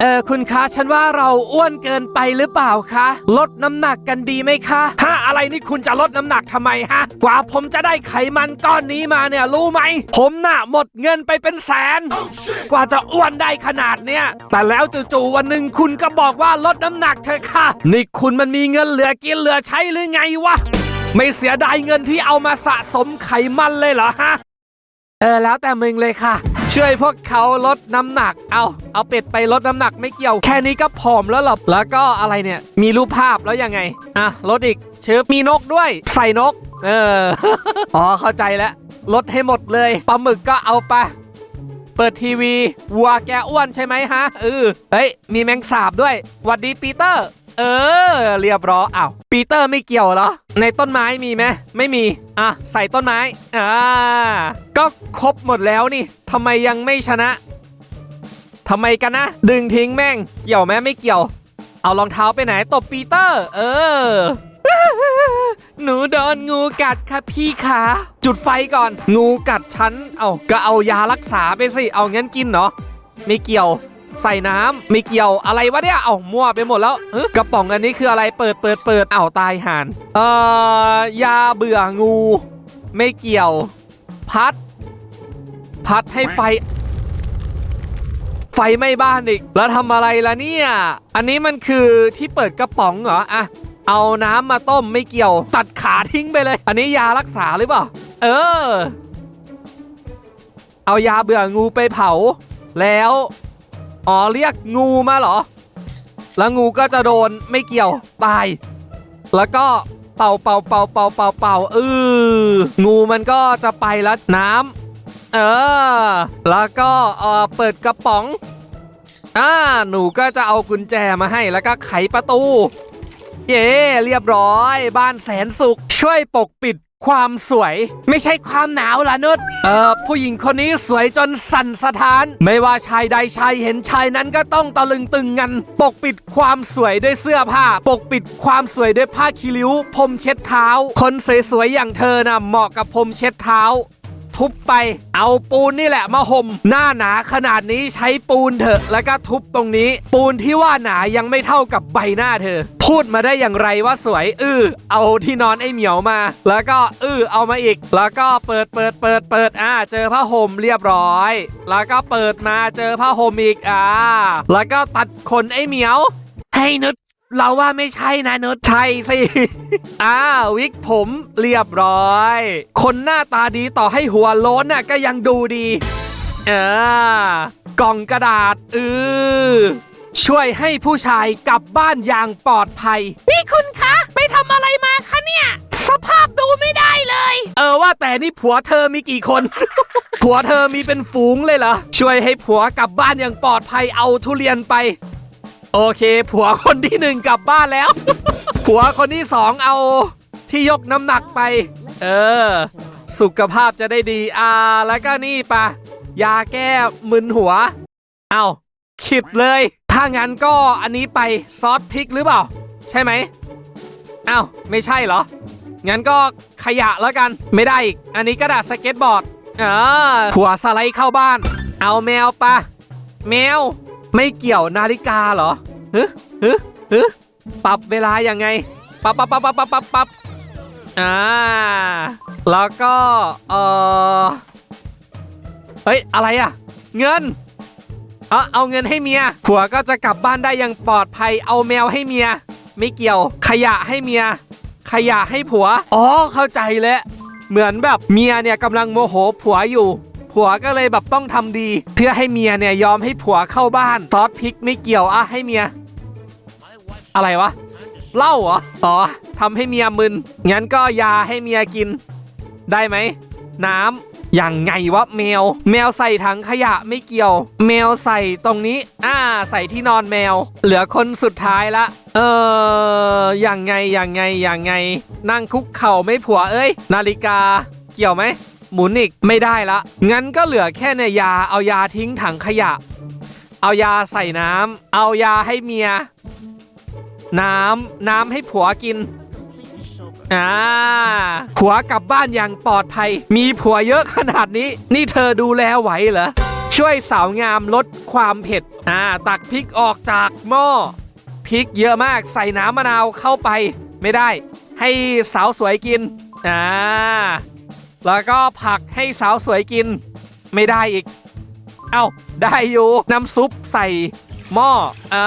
เออคุณคะฉันว่าเราอ้วนเกินไปหรือเปล่าคะ ลดน้ำหนักกันดีไหมคะฮะอะไรนี่คุณจะลดน้ำหนักทำไมฮะ กว่าผมจะได้ไขมันก้อนนี้มาเนี่ยรู้ไหม ผมน่ะหมดเงินไปเป็นแสน กว่าจะอ้วนได้ขนาดเนี้ยแต่แล้วจู่ๆวันหนึ่งคุณก็บอกว่าลดน้ำหนักเธอะค่ะ นี่คุณมันมีเงินเหลือกินเหลือใช้หรือไงวะไม่เสียดายเงินที่เอามาสะสมไขมันเลยเหรอฮะ เออแล้วแต่มึงเลยค่ะ ช่วยพวกเขาลดน้ำหนัก เอาเอาเป็ดไปลดน้ำหนักไม่เกี่ยว แค่นี้ก็ผอมแล้วหรอแล้วก็อะไรเนี่ย มีรูปภาพแล้วยังไง อะลดอีกเชิบมีนกด้วย ใส่นก เออ อ๋อเข้าใจแล้ว ลดให้หมดเลยปลาหมึกก็เอาไปเปิดทีวี วัวแกอ้วนใช่ไหมฮะเออเฮ้ย มีแมงสาบด้วยหวัดดีปีเตอร์ เออ เรียบร้อยอ้าวปีเตอร์ไม่เกี่ยวเหรอ ในต้นไม้มีไหมไม่มี อะ ใส่ต้นไม้ อ่า ก็ครบหมดแล้วนี่ทำไมยังไม่ชนะทำไมกันนะ ดึงทิ้งแม่ง เกี่ยวไหมไม่เกี่ยว เอารองเท้าไปไหนตบปีเตอร์ เออ หนูโดนงูกัดค่ะพี่ขาจุดไฟก่อน งูกัดฉัน เอาก็เอายารักษาไปสิ เอางั้นกินเหรอไม่เกี่ยว ใส่น้ำไม่เกี่ยวอะไรวะเนี่ย เอามั่วไปหมดแล้วกระป๋องอันนี้คืออะไรเปิดเปิดเปิดเอาตายห่านเอ่อยาเบื่องู ไม่เกี่ยว พัด พัดให้ไฟ ไฟไม้บ้านอีก แล้วทำอะไรล่ะเนี่ย อันนี้มันคือที่เปิดกระป๋องเหรออะเอาน้ำมาต้มไม่เกี่ยว ตัดขาทิ้งไปเลย อันนี้ยารักษาหรือเปล่า เออ เอายาเบื่องูไปเผา แล้ว อ๋อเรียกงูมาเหรอ แล้วงูก็จะโดนไม่เกี่ยวตาย แล้วก็เป่าเป่าเป่าเป่าเป่าเป่าเอองูมันก็จะไปแล้วน้ำเออ แล้วก็เออเปิดกระป๋องอ่าหนูก็จะเอากุญแจมาให้แล้วก็ไขประตู เย้เรียบร้อย บ้านแสนสุข ช่วยปกปิด ความสวย ไม่ใช่ความหนาวล่ะนุชเออผู้หญิงคนนี้สวยจนสั่นสะท้าน ไม่ว่าชายใดชายเห็นชายนั้นก็ต้องตะลึงตึงงัน ปกปิดความสวยด้วยเสื้อผ้า ปกปิดความสวยด้วยผ้าคีริ้วพรมเช็ดเท้า คนสวยๆอย่างเธอน่ะเหมาะกับพรมเช็ดเท้า ทุบไป เอาปูนนี่แหละมาห่ม หน้าหนาขนาดนี้ใช้ปูนเถอะ แล้วก็ทุบตรงนี้ ปูนที่ว่าหนายังไม่เท่ากับใบหน้าเธอ พูดมาได้อย่างไรว่าสวยอือเอาที่นอนไอ้เหมียวมา แล้วก็อือเอามาอีก แล้วก็เปิดเปิดเปิดเปิดอ่า เจอผ้าห่มเรียบร้อย แล้วก็เปิดมาเจอผ้าห่มอีกอ่า แล้วก็ตัดขนไอ้เหมียว ให้นุช เราว่าไม่ใช่นะนุชใช่สิ อ้าว วิกผมเรียบร้อย คนหน้าตาดีต่อให้หัวโล้นน่ะก็ยังดูดี เออกล่องกระดาษเออช่วยให้ผู้ชายกลับบ้านอย่างปลอดภัย นี่คุณคะ ไปทำอะไรมาคะเนี่ย สภาพดูไม่ได้เลย เออว่าแต่นี่ผัวเธอมีกี่คน ผัวเธอมีเป็นฝูงเลยเหรอ ช่วยให้ผัวกลับบ้านอย่างปลอดภัยเอาทุเรียนไป โอเค ผัวคนที่หนึ่งกลับบ้านแล้ว ผัวคนที่สองเอาที่ยกน้ำหนักไป เออ สุขภาพจะได้ดี อ่า แล้วก็นี่ปะยาแก้มึนหัว เอาขิดเลย ถ้างั้นก็อันนี้ไปซอสพริกหรือเปล่า ใช่ไหมอ้าวไม่ใช่เหรอ งั้นก็ขยะแล้วกัน ไม่ได้อีก อันนี้กระดาษสเก็ตบอร์ดอ่าผัวสไลด์เข้าบ้าน เอาแมวปะแมว ไม่เกี่ยวนาฬิกาเหรอฮึฮึฮึปรับเวลายังไงปรับปรับปรับปรับปรับปับปับอ่าแล้วก็เออเฮ้ยอะไรอะเงินเอาเอาเงินให้เมียผัวก็จะกลับบ้านได้อย่างปลอดภัย เอาแมวให้เมีย ไม่เกี่ยว ขยะให้เมีย ขยะให้ผัว อ๋อ เข้าใจแล้ว เหมือนแบบเมียเนี่ยกำลังโมโหผัวอยู่ ผัวก็เลยแบบต้องทำดี เพื่อให้เมียเนี่ยยอมให้ผัวเข้าบ้านซอสพริกไม่เกี่ยวอะให้เมีย อะไรวะเหล้าเหรออ๋อทำให้เมียมึนงั้นก็ยาให้เมียกิน ได้ไหมน้ำอย่างไงวะแมว แมวใส่ถังขยะไม่เกี่ยว แมวใส่ตรงนี้ อ่า ใส่ที่นอนแมว เหลือคนสุดท้ายละ เอออย่างไงอย่างไงอย่างไง นั่งคุกเข่าไม่ผัวเอ้ย นาฬิกา เกี่ยวไหม หมุนอีกไม่ได้ละ งั้นก็เหลือแค่ในยยาเอายาทิ้งถังขยะ เอายาใส่น้ำเอายาให้เมีย น้ำน้ำให้ผัวกินอ่าผัวกลับบ้านอย่างปลอดภัย มีผัวเยอะขนาดนี้ นี่เธอดูแลไหวเหรอ ช่วยสาวงามลดความเผ็ด อ่า ตักพริกออกจากหม้อ พริกเยอะมากใส่น้ำมะนาวเข้าไป ไม่ได้ ให้สาวสวยกิน อ่า แล้วก็ผักให้สาวสวยกิน ไม่ได้อีก เอ้า ได้อยู่น้ำซุปใส่หม้ออ่า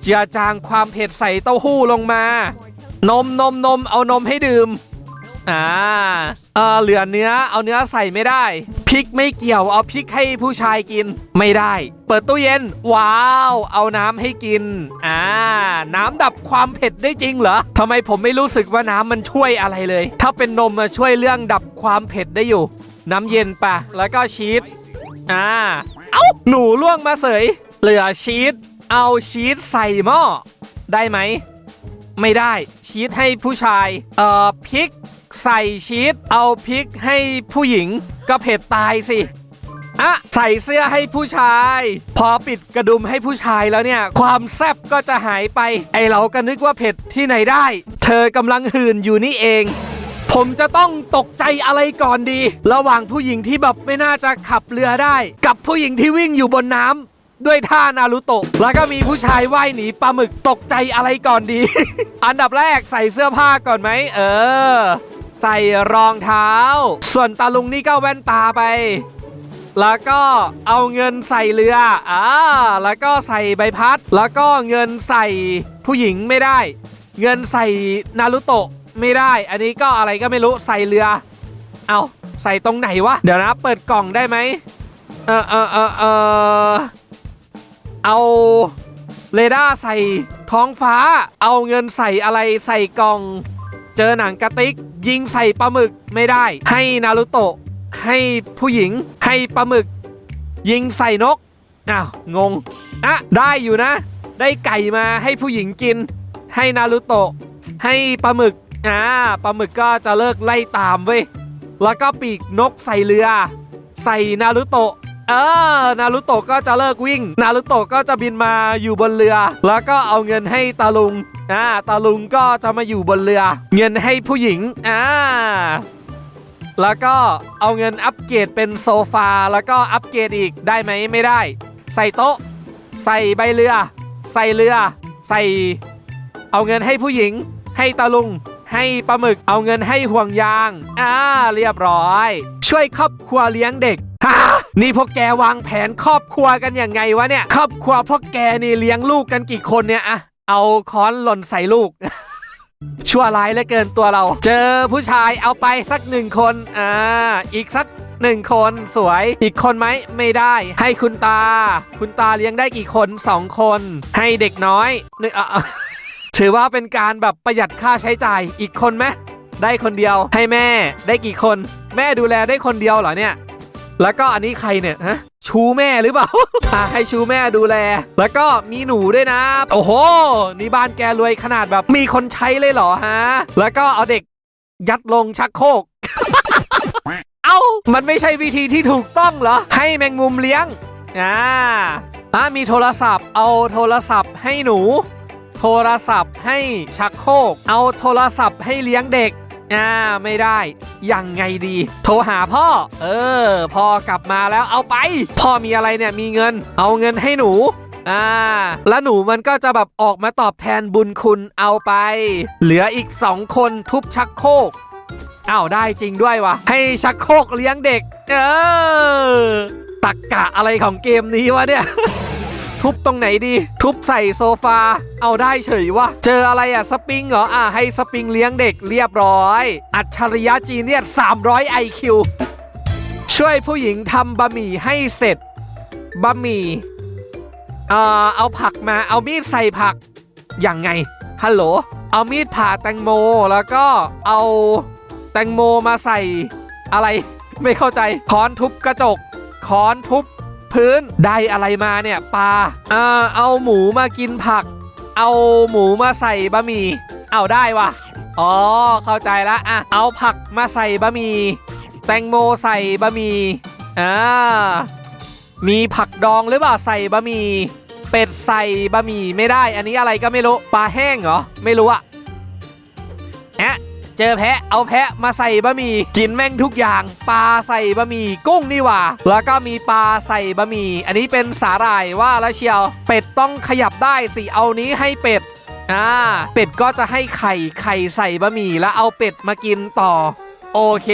เจือจางความเผ็ดใส่เต้าหู้ลงมา นมนมนมเอานมให้ดื่ม อ่าเออเหลือเนื้อเอาเนื้อใส่ไม่ได้พริกไม่เกี่ยวเอาพริกให้ผู้ชายกินไม่ได้ เปิดตู้เย็น ว้าว เอาน้ำให้กินอ่าน้ำดับความเผ็ดได้จริงเหรอทำไมผมไม่รู้สึกว่าน้ำมันช่วยอะไรเลย ถ้าเป็นนมมาช่วยเรื่องดับความเผ็ดได้อยู่ น้ำเย็นปะแล้วก็ชีสอ่าเอ้าหนูล่วงมาเสย เหลือชีสเอาชีสใส่หม้อได้ไหมไม่ได้ชีสให้ผู้ชาย เอ่อพริก ใส่ชีสเอาพริกให้ผู้หญิงก็เผ็ดตายสิอะใส่เสื้อให้ผู้ชาย พอปิดกระดุมให้ผู้ชายแล้วเนี่ย ความแซ่บก็จะหายไป ไอเราก็นึกว่าเผ็ดที่ไหนได้ เธอกำลังหื่นอยู่นี่เอง ผมจะต้องตกใจอะไรก่อนดี ระหว่างผู้หญิงที่แบบไม่น่าจะขับเรือได้ กับผู้หญิงที่วิ่งอยู่บนน้ำด้วยท่านารุโตะ แล้วก็มีผู้ชายว่ายหนีปลาหมึกตกใจอะไรก่อนดี อันดับแรกใส่เสื้อผ้าก่อนไหม เออ ใส่รองเท้า ส่วนตาลุงนี่ก็แว่นตาไป แล้วก็เอาเงินใส่เรืออ่าแล้วก็ใส่ใบพัด แล้วก็เงินใส่ผู้หญิงไม่ได้ เงินใส่นารุโตะไม่ได้ อันนี้ก็อะไรก็ไม่รู้ใส่เรือ เอาใส่ตรงไหนวะ เดี๋ยวนะ เปิดกล่องได้ไหมเออเออเออเออเอาเรดาร์ใส่ท้องฟ้า เอาเงินใส่อะไรใส่กล่อง เจอหนังกระติก ยิงใส่ปลาหมึกไม่ได้ ให้นารุโตะให้ผู้หญิงให้ปลาหมึก ยิงใส่นกอ้าวงงอะได้อยู่นะ ได้ไก่มาให้ผู้หญิงกิน ให้นารุโตะให้ปลาหมึกอ่าปลาหมึกก็จะเลิกไล่ตามเว้ยแล้วก็ปีกนกใส่เรือ ใส่นารุโตะ เออนารุโตะก็จะเลิกวิ่ง นารุโตะก็จะบินมาอยู่บนเรือ แล้วก็เอาเงินให้ตาลุงอ่าตาลุงก็จะมาอยู่บนเรือ เงินให้ผู้หญิงอ่าแล้วก็เอาเงินอัปเกรดเป็นโซฟาแล้วก็อัปเกรดอีกได้ไหมไม่ได้ ใส่โต๊ะ ใส่ใบเรือ ใส่เรือ ใส่ เอาเงินให้ผู้หญิง ให้ตาลุง ให้ปลาหมึกเอาเงินให้ห่วงยางอ่าเรียบร้อย ช่วยครอบครัวเลี้ยงเด็กฮะ นี่พวกแกวางแผนครอบครัวกันยังไงวะเนี่ย ครอบครัวพวกแกนี่เลี้ยงลูกกันกี่คนเนี่ยอะเอาค้อนหล่นใส่ลูก ชั่วร้ายเหลือเกินตัวเรา เจอผู้ชายเอาไปสักหนึ่งคนอ่าอีกสักหนึ่งคนสวยอีกคนไหมไม่ได้ ให้คุณตา คุณตาเลี้ยงได้กี่คนสองคน ให้เด็กน้อยนึ่อะถือว่าเป็นการแบบประหยัดค่าใช้จ่ายอีกคนไหมได้คนเดียวให้แม่ได้กี่คน แม่ดูแลได้คนเดียวเหรอเนี่ย แล้วก็อันนี้ใครเนี่ยฮะชูแม่หรือเปล่าอะให้ชูแม่ดูแล แล้วก็มีหนูด้วยนะ โอ้โห นี่บ้านแกรวยขนาดแบบมีคนใช้เลยเหรอฮะ แล้วก็เอาเด็กยัดลงชักโครก เอ้า มันไม่ใช่วิธีที่ถูกต้องเหรอ ให้แมงมุมเลี้ยง อ่าอะมีโทรศัพท์ เอาโทรศัพท์ให้หนู โทรศัพท์ให้ชักโครก เอาโทรศัพท์ให้เลี้ยงเด็ก อ่าไม่ได้ ยังไงดี โทรหาพ่อ เออ พ่อกลับมาแล้วเอาไป พ่อมีอะไรเนี่ยมีเงิน เอาเงินให้หนูอ่าแล้วหนูมันก็จะแบบออกมาตอบแทนบุญคุณเอาไป เหลืออีกสองคนทุบชักโครกอ้าวได้จริงด้วยวะให้ชักโครกเลี้ยงเด็ก เออตักกะอะไรของเกมนี้วะเนี่ย ทุบตรงไหนดี ทุบใส่โซฟา เอาได้เฉยวะ เจออะไรอะสปริงเหรอ อะให้สปริงเลี้ยงเด็กเรียบร้อย อัจฉริยะจีเนียส300 IQ ช่วยผู้หญิงทำบะหมี่ให้เสร็จ บะหมี่เอ่อเอาผักมา เอามีดใส่ผัก ยังไง ฮัลโหล เอามีดผ่าแตงโม แล้วก็เอาแตงโมมาใส่อะไร ไม่เข้าใจ ค้อนทุบกระจก ค้อนทุบ พื้น ได้อะไรมาเนี่ยปลาอ่าเอาหมูมากินผัก เอาหมูมาใส่บะหมี่ เอาได้วะอ๋อ เข้าใจละอะ เอาผักมาใส่บะหมี่ แตงโมใส่บะหมี่ อ่า มีผักดองหรือเปล่าใส่บะหมี่ เป็ดใส่บะหมี่ไม่ได้ อันนี้อะไรก็ไม่รู้ ปลาแห้งเหรอ ไม่รู้อะแอะ เจอแพะเอาแพะมาใส่บะหมี่กินแม่งทุกอย่าง ปลาใส่บะหมี่กุ้งนี่หว่า แล้วก็มีปลาใส่บะหมี่อันนี้เป็นสาหร่ายว่าแล้วเชียว เป็ดต้องขยับได้สิเอานี้ให้เป็ดอ่าเป็ดก็จะให้ไข่ไข่ใส่บะหมี่แล้วเอาเป็ดมากินต่อ โอเค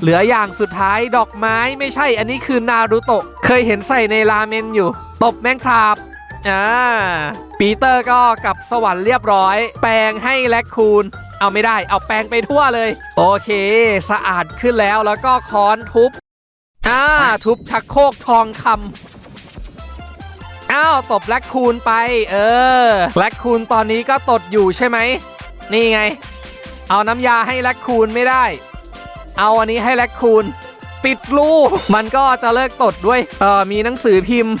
เหลืออย่างสุดท้ายดอกไม้ไม่ใช่อันนี้คือนารูโตะ เคยเห็นใส่ในราเมนอยู่ ตบแมงสาบ อ่าปีเตอร์ก็กลับสวรรค์เรียบร้อย แปลงให้แลคคูนเอาไม่ได้ เอาแปลงไปทั่วเลย โอเค สะอาดขึ้นแล้วแล้วก็ค้อนทุบอ่าทุบชักโครกทองคำอ้าวตบแลคคูนไป เออแลคคูนตอนนี้ก็ตดอยู่ใช่ไหม นี่ไง เอาน้ำยาให้แลคคูนไม่ได้ เอาอันนี้ให้แลคคูนปิดรูมันก็จะเลิกตดด้วย เออมีหนังสือพิมพ์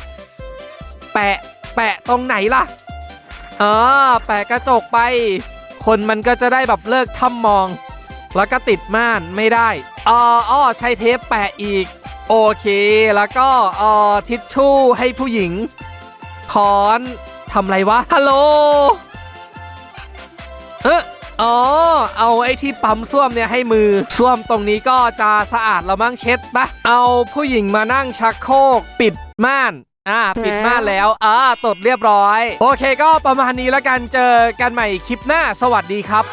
แปะ แปะตรงไหนล่ะอ๋อแปะกระจกไป คนมันก็จะได้แบบเลิกทำมอง แล้วก็ติดม่านไม่ได้อ๋ออ้อใช้เทปแปะอีก โอเค แล้วก็อ่อทิชชู่ให้ผู้หญิงคอนทำไรวะฮัลโหลเอออ๋อ เอาไอ้ที่ปั๊มส้วมเนี่ยให้มือส้วมตรงนี้ก็จะสะอาดแล้วมั้งเช็ดปะเอาผู้หญิงมานั่งชักโครกปิดม่าน อ่าปิดม่านแล้วอ่าตดเรียบร้อย โอเคก็ประมาณนี้แล้วกันเจอกันใหม่คลิปหน้าสวัสดีครับ